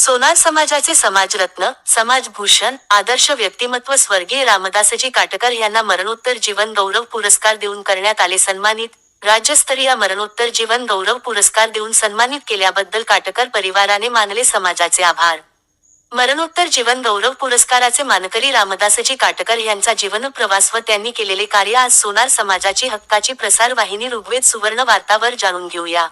सोनार समाजाचे समाजरत्न समाजभूषण आदर्श व्यक्तिमत्व स्वर्गीय रामदासजी काटकर यांना मरणोत्तर जीवन गौरव पुरस्कार देऊन करण्यात आले सन्मानित. राज्यस्तरीय मरणोत्तर जीवन गौरव पुरस्कार देऊन सन्मानित केल्याबद्दल काटकर परिवाराने मानले समाजाचे आभार. मरणोत्तर जीवन गौरव पुरस्काराचे मानकरी रामदासजी काटकर यांचा जीवन प्रवास व त्यांनी केलेले कार्य आज सोनार समाजाची हक्काची प्रसार वाहिनी ऋग्वेद सुवर्ण वार्तावर जाणून घेऊया.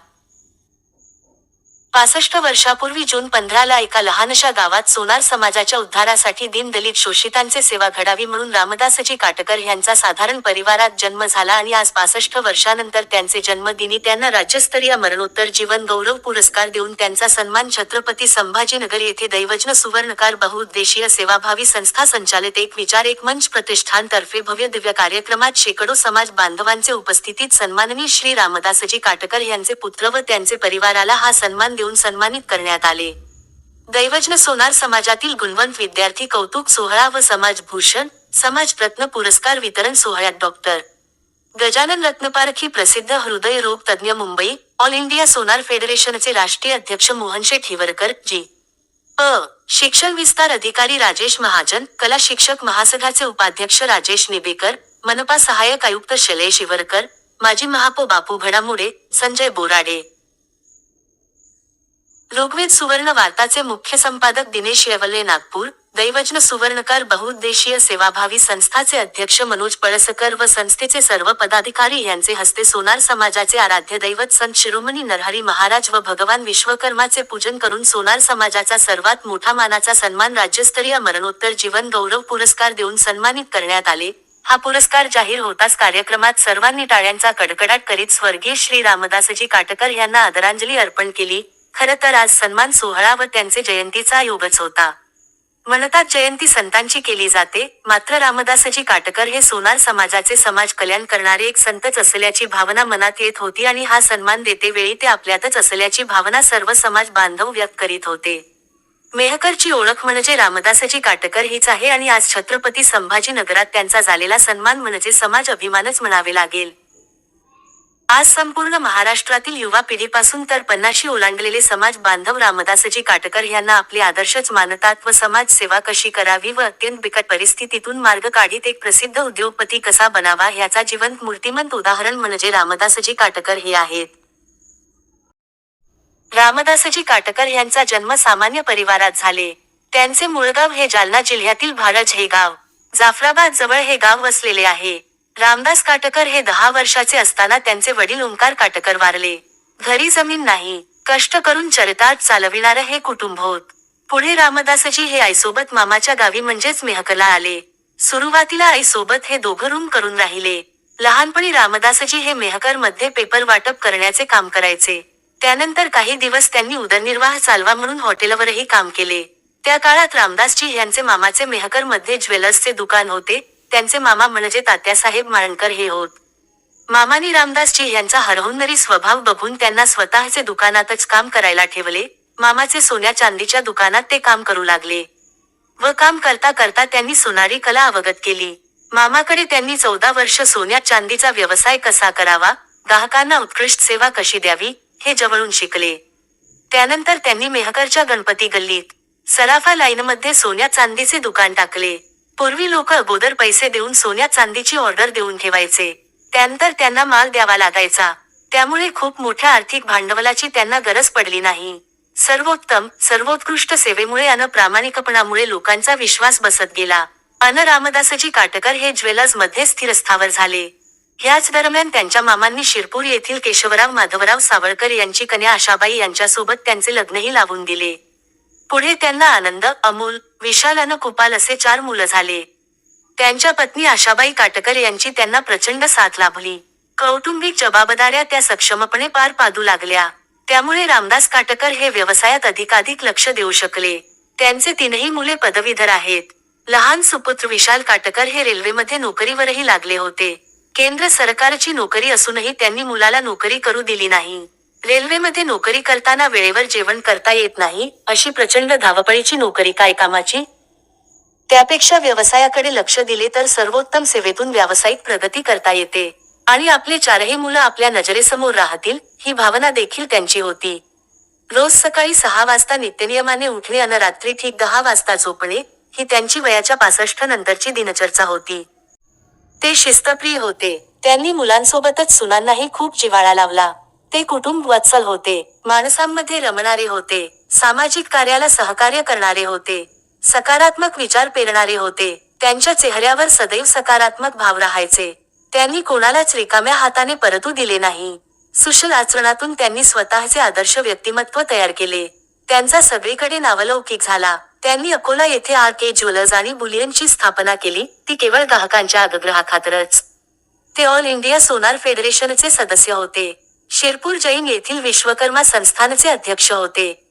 पासष्ट वर्षापूर्वी जून पंधराला एका लहानशा गावात सोनार समाजाच्या उद्धारासाठी दीनदलित शोषितांचे सेवा घडावी म्हणून रामदासजी काटकर यांचा साधारण परिवारात जन्म झाला आणि आज पासष्ट वर्षानंतर त्यांचे जन्मदिनी त्यांना राज्यस्तरीय मरणोत्तर जीवन गौरव पुरस्कार देऊन त्यांचा सन्मान छत्रपती संभाजीनगर येथे दैवजन सुवर्णकार बहुउद्देशीय सेवाभावी संस्था संचालित एक विचार एक मंच प्रतिष्ठानतर्फे भव्य दिव्य कार्यक्रमात शेकडो समाज बांधवांचे उपस्थितीत सन्माननीय श्री रामदासजी काटकर यांचे पुत्र व त्यांचे परिवाराला हा सन्मान देऊन सन्मानित करण्यात आले. दैवज्ञ सोनार समाजातील गुणवंत विद्यार्थी कौतुक सोहळा व समाजभूषण समाजरत्न पुरस्कार वितरण सोहळ्यात डॉक्टर. गजानन रत्नपारखी प्रसिद्ध हृदय रोग तज्ज्ञ मुंबई ऑल इंडिया सोनार फेडरेशनचे राष्ट्रीय अध्यक्ष मोहनशे ठिवरकर जी. अ शिक्षण विस्तार अधिकारी राजेश महाजन कला शिक्षक महासंघाचे उपाध्यक्ष राजेश निबेकर मनपा सहाय्यक आयुक्त शैलेश हिवरकर माजी महापौ बापू भडामुडे संजय बोराडे. ऋग्वेद सुवर्ण वार्ताचे मुख्य संपादक दिनेश येवले नागपूर दैवजन सुवर्णकार बहुउद्देशीय सेवाभावी संस्थाचे अध्यक्ष मनोज पळसकर व संस्थेचे सर्व पदाधिकारी यांचे हस्ते सोनार समाजाचे आराध्य दैवत संत शिरोमणी नरहरी महाराज व भगवान विश्वकर्माचे पूजन करून सोनार समाजाचा सर्वात मोठा मानाचा सन्मान राज्यस्तरीय मरणोत्तर जीवन गौरव पुरस्कार देऊन सन्मानित करण्यात आले. हा पुरस्कार जाहीर होताच कार्यक्रमात सर्वांनी टाळ्यांचा कडकडाट करीत स्वर्गीय श्री रामदासजी काटकर यांना आदरांजली अर्पण केली. खरं तर आज सन्मान सोहळा व त्यांचे जयंतीचा योगच होता. म्हणतात जयंती संतांची केली जाते मात्र रामदासजी काटकर हे सोनार समाजाचे समाज कल्याण करणारे एक संतच असल्याची भावना मनात येत होती आणि हा सन्मान देते वेळी ते आपल्यातच असल्याची भावना सर्व समाज बांधव व्यक्त करीत होते. मेहकरची ओळख म्हणजे रामदासजी काटकर हीच आहे आणि आज छत्रपती संभाजीनगरात त्यांचा झालेला सन्मान म्हणजे समाज अभिमानच म्हणावे लागेल. आज संपूर्ण महाराष्ट्रातील युवा पिढीपासून तर पन्नाशी ओलांडलेले समाज बांधव रामदासजी काटकर यांना आपले आदर्शच मानतात व समाज सेवा कशी करावी व अत्यंत बिकट परिस्थितीतून मार्ग काढीत एक प्रसिद्ध उद्योगपती कसा बनावा याचा जिवंत मूर्तिमंत उदाहरण म्हणजे रामदासजी काटकर हे आहेत. रामदासजी काटकर यांचा जन्म सामान्य परिवारात झाले. त्यांचे मुळगाव हे जालना जिल्ह्यातील भारज हे गाव. जाफराबाद जवळ हे गाव वसलेले आहे. रामदास काटकर हे दहा वर्षाचे असताना त्यांचे वडील ओंकार काटकर वारले. घरी जमीन नाही कष्ट करून चरितार्थ चालविणारं हे कुटुंब होत पुढे रामदासजी हे आईसोबत मामाच्या गावी म्हणजेच मेहकला आले. सुरुवातीला आईसोबत हे दोघं रूम करून राहिले. लहानपणी रामदासजी हे मेहकरमध्ये पेपर वाटप करण्याचे काम करायचे. त्यानंतर काही दिवस त्यांनी उदरनिर्वाह चालवा म्हणून हॉटेलवरही काम केले. त्या काळात रामदासजी यांचे मामाचे मेहकरमध्ये ज्वेलर्सचे दुकान होते. त्यांचे मामा म्हणजे तात्यासाहेब माळणकर हे होत. मामानी रामदासजी यांचा हरहुन्नरी स्वभाव बघून त्यांना स्वतःचे दुकानातच काम करायला ठेवले मामाचे सोन्या चांदीच्या दुकानात ते काम करू लागले. व काम करता करता त्यांनी सोनारी कला अवगत केली. मामाकडे त्यांनी चौदा वर्ष सोन्या चांदीचा व्यवसाय कसा करावा ग्राहकांना उत्कृष्ट सेवा कशी द्यावी हे जवळून शिकले. त्यानंतर त्यांनी मेहकरच्या गणपती गल्लीत सराफा लाईनमध्ये सोन्या चांदीचे दुकान टाकले. पूर्वी लोक अगोदर पैसे देऊन सोन्या चांदीची ऑर्डर देऊन ठेवायचे. त्यानंतर त्यांना माल द्यावा लागायचा. त्यामुळे खूप मोठ्या आर्थिक भांडवलाची त्यांना गरज पडली नाही. सर्वोत्तम सर्वोत्कृष्ट सेवेमुळे अन प्रामाणिकपणामुळे लोकांचा विश्वास बसत गेला. अन रामदासजी काटकर हे ज्वेलर्समध्ये स्थिरस्थावर झाले. ह्याच दरम्यान त्यांच्या मामांनी शिरपूर येथील केशवराव माधवराव सावळकर यांची कन्या आशाबाई यांच्यासोबत त्यांचे लग्नही लावून दिले. पुढे त्यांना आनंद अमोल विशाल अन कुपाल असे चार मुलं झाले. त्यांच्या पत्नी आशाबाई काटकर यांची त्यांना प्रचंड साथ लाभली. कौटुंबिक जबाबदाऱ्या त्या सक्षमपणे पार पाडू लागल्या. त्यामुळे रामदास काटकर हे व्यवसायात अधिकाधिक लक्ष देऊ शकले. त्यांचे तीनही मुले पदवीधर आहेत. लहान सुपुत्र विशाल काटकर हे रेल्वेमध्ये नोकरीवरही लागले होते. केंद्र सरकारची नोकरी असूनही त्यांनी मुलाला नोकरी करू दिली नाही. रेल्वेमध्ये नोकरी करताना वेळेवर जेवण करता येत नाही अशी प्रचंड धावपळीची नोकरी काय कामाची? त्यापेक्षा व्यवसायाकडे लक्ष दिले तर सर्वोत्तम सेवेतून व्यावसायिक प्रगती करता येते. आणि आपले चारही मुलं आपल्या नजरेसमोर राहतील ही भावना देखील त्यांची होती. रोज सकाळी सहा वाजता नित्यनियमाने उठणे अन रात्री ठीक दहा वाजता झोपणे ही त्यांची वयाच्या पासष्ट नंतरची दिनचर्चा होती. ते शिस्तप्रिय होते. त्यांनी मुलांसोबतच सुनांनाही खूप जिव्हाळा लावला. ते कुटुंब वत्सल होते. माणसांमध्ये रमणारे होते. सामाजिक कार्याला सहकार्य करणारे होते. सकारात्मक विचार पेरणारे होते. त्यांच्या चेहऱ्यावर सदैव सकारात्मक भाव राहायचे. त्यांनी कोणालाच रिकाम्या हाताने परतू दिले नाही. सुशल आचरणातून त्यांनी स्वतःचे आदर्श व्यक्तिमत्व तयार केले. त्यांचा सगळीकडे नावलौकिक झाला. त्यांनी अकोला येथे आर के ज्वेलर्स आणि बुलियनची स्थापना केली. ती केवळ ग्राहकांच्या आग्रहाखातरच ते ऑल इंडिया सोनार फेडरेशनचे सदस्य होते. शिरपूर जैन येथील विश्वकर्मा संस्थानचे अध्यक्ष होते.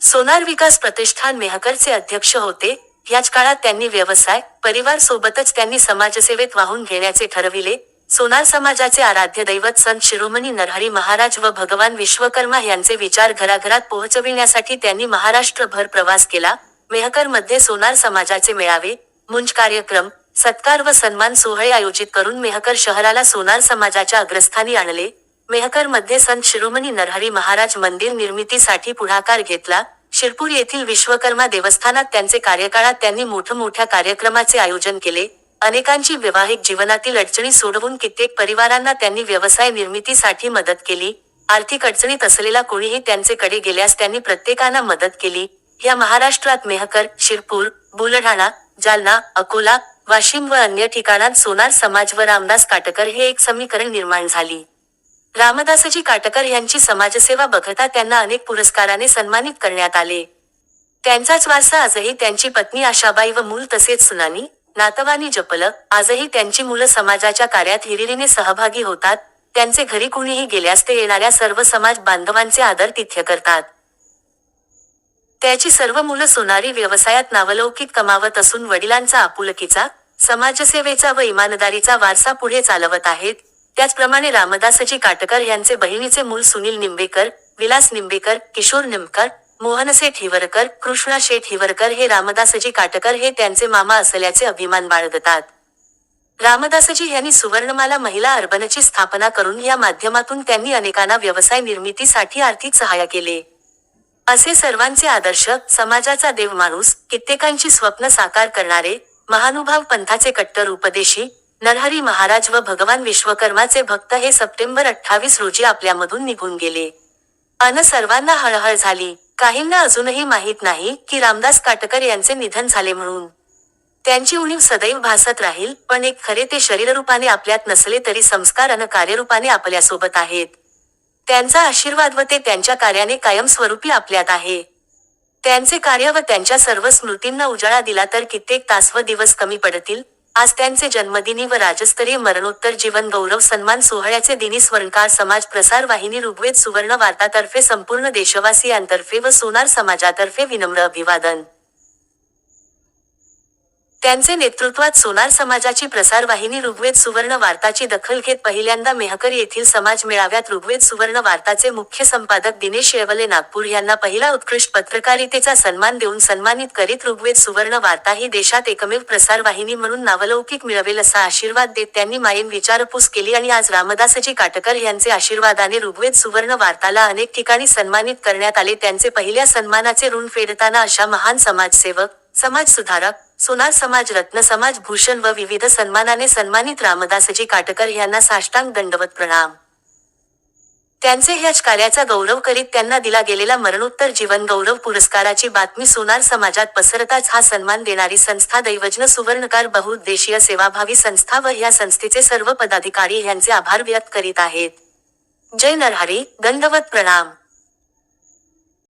सोनार विकास प्रतिष्ठान मेहकरचे अध्यक्ष होते. याच काळात त्यांनी व्यवसाय परिवार सोबतच त्यांनी समाजसेवेत वाहून घेण्याचे ठरविले. सोनार समाजाचे आराध्य दैवत संत शिरोमणी नरहरी महाराज व भगवान विश्वकर्मा यांचे विचार घराघरात पोहोचविण्यासाठी त्यांनी महाराष्ट्रभर प्रवास केला. मेहकरमध्ये सोनार समाजाचे मेळावे मुंज कार्यक्रम सत्कार व सन्मान सोहळे आयोजित करून मेहकर शहराला सोनार समाजाच्या अग्रस्थानी आणले. मेहकरमध्ये संत शिरोमणी नरहरी महाराज मंदिर निर्मितीसाठी पुढाकार घेतला. शिरपूर येथील विश्वकर्मा देवस्थानात त्यांचे कार्यकाळात त्यांनी मोठमोठ्या कार्यक्रमाचे आयोजन केले. अनेकांची वैवाहिक जीवनातील अडचणी सोडवून कित्येक परिवारांना त्यांनी व्यवसाय निर्मितीसाठी मदत केली. आर्थिक अडचणीत असलेला कोणीही त्यांचे कडे गेल्यास त्यांनी प्रत्येकांना मदत केली. या महाराष्ट्रात मेहकर शिरपूर बुलढाणा जालना अकोला वाशिम व अन्य ठिकाणात सोनार समाज व रामदास काटकर हे एक समीकरण निर्माण झाली. रामदासजी काटकर यांची समाजसेवा बघता त्यांना अनेक पुरस्काराने सन्मानित करण्यात आले. त्यांचाच वारसा आजही त्यांची पत्नी आशाबाई व मूल तसेच सुनानी नातवानी जपल आजही त्यांची मुलं समाजाच्या कार्यात हिरिरीने सहभागी होतात त्यांचे घरी कुणीही गेल्यास ते येणाऱ्या सर्व समाज बांधवांचे आदर तिथ्य करतात. त्याची सर्व मुलं सोनारी व्यवसायात नावलौकिक कमावत असून वडिलांचा आपुलकीचा समाजसेवेचा व इमानदारीचा वारसा पुढे चालवत आहेत. त्याचप्रमाणे रामदासजी काटकर यांचे बहिणीचे मूल सुनील निंबेकर विलास निंबेकर किशोर निमकर मोहनसेठ हिवरकर कृष्णा शेठ हिवरकर हे रामदासजी काटकर हे त्यांचे मामा असल्याचे अभिमान बाळगतात. रामदासजी यांनी सुवर्णमाला महिला अर्बनची स्थापना करून या माध्यमातून त्यांनी अनेकांना व्यवसाय निर्मितीसाठी आर्थिक सहाय्य केले. असे सर्वांचे आदर्श समाजाचा देव माणूस कित्येकांची स्वप्न साकार करणारे महानुभाव पंथाचे कट्टर उपदेशी नरहरी महाराज व भगवान विश्वकर्माचे भक्त हे सप्टेंबर अठ्ठावीस रोजी आपल्यामधून निघून गेले. अन सर्वांना हळहळ झाली. काहींना अजूनही माहीत नाही की रामदास काटकर यांचे निधन झाले म्हणून. त्यांची उणीव सदैव भासत राहील पण एक खरे ते शरीररूपाने आपल्यात नसले तरी संस्कार अन कार्यरूपाने आपल्यासोबत आहेत. त्यांचा आशीर्वाद व ते त्यांच्या कार्याने कायमस्वरूपी आपल्यात आहे. त्यांचे कार्य व त्यांच्या सर्व स्मृतींना उजाळा दिला तर कित्येक तास व दिवस कमी पडतील. आज त्यांचे जन्मदिनी व राजस्तरीय मरणोत्तर जीवन गौरव सन्मान सोहळ्याचे दिनी स्वर्णकार समाज प्रसार वाहिनी ऋग्वेद सुवर्ण वार्तातर्फे संपूर्ण देशवासियांतर्फे व सोनार समाजातर्फे विनम्र अभिवादन. त्यांचे नेतृत्वात सोनार समाजाची प्रसार वाहिनी ऋग्वेद सुवर्ण वार्ताची दखल घेत पहिल्यांदा मेहकर येथील समाज मेळाव्यात ऋग्वेद सुवर्ण वार्ताचे मुख्य संपादक दिनेश येवले नागपूर यांना पहिला उत्कृष्ट पत्रकारितेचा सन्मान देऊन सन्मानित करीत ऋग्वेद सुवर्ण वार्ता ही देशात एकमेव प्रसार वाहिनी म्हणून नावलौकिक मिळवेल असा आशीर्वाद देत त्यांनी मायेन विचारपूस केली आणि आज रामदासजी काटकर यांचे आशीर्वादाने ऋग्वेद सुवर्ण वार्ताला अनेक ठिकाणी सन्मानित करण्यात आले. त्यांचे पहिल्या सन्मानाचे ऋण फेडताना अशा महान समाजसेवक समाज सुधारक सुनार समाज रत्न समाज भूषण व विविध सन्मानाने सन्मानित रामदासजी काटकर यांना साष्टांग दंडवत प्रणाम. त्यांचे ह्याच कार्याचा गौरव करीत त्यांना दिला गेलेला मरणोत्तर जीवन गौरव पुरस्काराची बातमी सोनार समाजात पसरताच हा सन्मान देणारी संस्था दैवजन सुवर्णकार बहुउद्देशीय सेवाभावी संस्था व ह्या संस्थेचे सर्व पदाधिकारी यांचे आभार व्यक्त करीत आहेत. जय नरहरी दंडवत प्रणाम.